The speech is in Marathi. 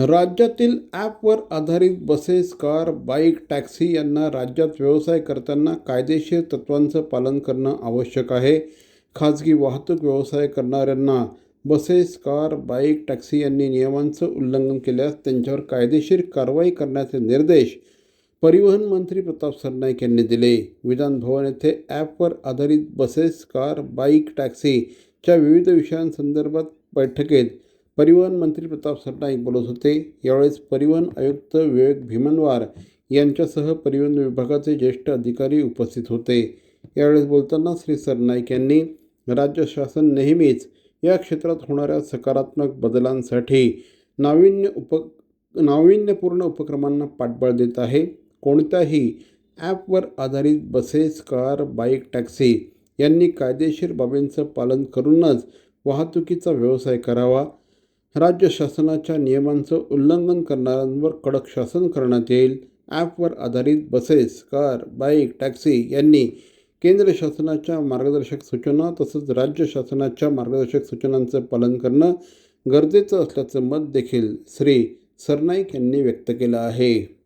राज्यातील ॲपवर आधारित बसेस कार बाईक टॅक्सी यांना राज्यात व्यवसाय करताना कायदेशीर तत्त्वांचं पालन करणं आवश्यक आहे. खाजगी वाहतूक व्यवसाय करणाऱ्यांना बसेस कार बाईक टॅक्सी यांनी नियमांचं उल्लंघन केल्यास त्यांच्यावर कायदेशीर कारवाई करण्याचे निर्देश परिवहन मंत्री प्रताप सरनाईक यांनी दिले. विधानभवन येथे ॲपवर आधारित बसेस कार बाईक टॅक्सीच्या विविध विषयांसंदर्भात बैठकीत परिवहन मंत्री प्रताप सरनाईक बोलत होते. यावेळेस परिवहन आयुक्त विवेक भीमनवार यांच्यासह परिवहन विभागाचे ज्येष्ठ अधिकारी उपस्थित होते. यावेळेस बोलताना श्री सरनाईक यांनी राज्य शासन नेहमीच या क्षेत्रात होणाऱ्या सकारात्मक बदलांसाठी नाविन्य उप नाविन्यपूर्ण उपक्रमांना पाठबळ देत आहे. कोणत्याही ॲपवर आधारित बसेस कार बाईक टॅक्सी यांनी कायदेशीर बाबींचं पालन करूनच वाहतुकीचा व्यवसाय करावा. राज्य शासनाच्या नियमांचं उल्लंघन करणाऱ्यांवर कडक शासन करण्यात येईल. ॲपवर आधारित बसेस कार बाईक टॅक्सी यांनी केंद्र शासनाच्या मार्गदर्शक सूचना तसंच राज्य शासनाच्या मार्गदर्शक सूचनांचं पालन करणं गरजेचं असल्याचं मत देखील श्री सरनाईक यांनी व्यक्त केलं आहे.